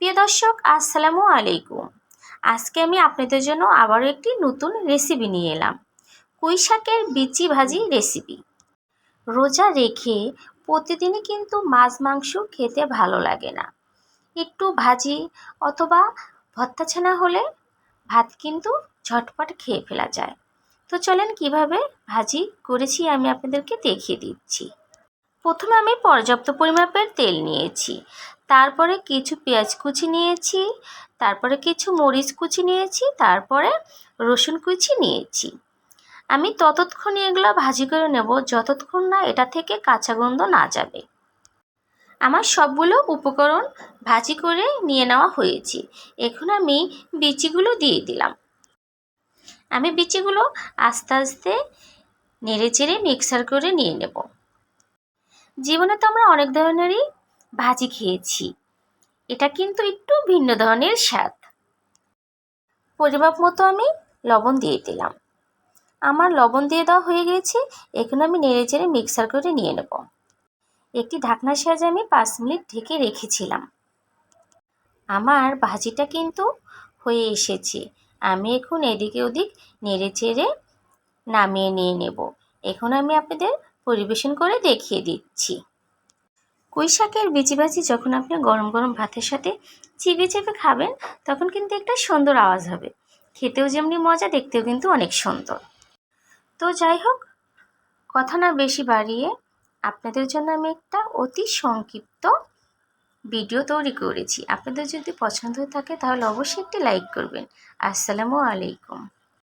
প্রিয় দর্শক, আসসালামু আলাইকুম। আজকে আমি আপনাদের জন্য আবারও একটি নতুন রেসিপি নিয়ে এলাম। পুঁই শাকের বিচি ভাজি রেসিপি রোজা রেখে প্রতিদিনই কিন্তু মাছ, মাংস খেতে ভালো লাগে না। একটু ভাজি অথবা ভর্তা ছানা হলে ভাত কিন্তু ঝটপট খেয়ে ফেলা যায়। তো চলেন কীভাবে ভাজি করেছি আমি আপনাদেরকে দেখিয়ে দিচ্ছি। প্রথমে আমি পর্যাপ্ত পরিমাপের তেল নিয়েছি। তারপরে কিছু পেঁয়াজ কুচি নিয়েছি, তারপরে কিছু মরিচ কুচি নিয়েছি, তারপরে রসুন কুচি নিয়েছি। আমি ততক্ষণ এগুলো ভাজি করে নেব, যতক্ষণ না এটা থেকে কাঁচা গন্ধ না যাবে। আমার সবগুলো উপকরণ ভাজি করে নিয়ে নেওয়া হয়েছে। এখন আমি বিচিগুলো দিয়ে দিলাম। আমি বিচিগুলো আস্তে আস্তে নেড়ে চেড়ে মিক্সার করে নিয়ে নেব। জীবনে তো আমরা অনেক ধরনেরই ভাজি খেয়েছি। এটা কিন্তু একটু ভিন্ন ধরনের স্বাদ। পরিমাপ মতো আমি লবণ দিয়ে দিলাম। আমার লবণ দিয়ে দেওয়া হয়ে গেছে এখন আমি নেড়ে চেড়ে মিক্সার করে নিয়ে নেব। একটি ঢাকনার সাহায্যে আমি পাঁচ মিনিট ঢেকে রেখেছিলাম। আমার ভাজিটা কিন্তু হয়ে এসেছে। আমি এখন এদিকে ওদিক নেড়ে চেড়ে নামিয়ে নিয়ে নেব। এখন আমি আপনাদের পরিবেশন করে দেখিয়ে দিচ্ছি। কুই শাকের বিচি ভাজি যখন আপনি গরম গরম ভাতের সাথে চিপে চেপে খাবেন, তখন কিন্তু একটা সুন্দর আওয়াজ হবে। খেতেও যেমনি মজা, দেখতেও কিন্তু অনেক সুন্দর। তো যাই হোক, কথা না বেশি বাড়িয়ে আপনাদের জন্য আমি একটা অতি সংক্ষিপ্ত ভিডিও তৈরি করেছি। আপনাদের যদি পছন্দ হয়ে থাকে, তাহলে অবশ্যই একটি লাইক করবেন। আসসালামু আলাইকুম।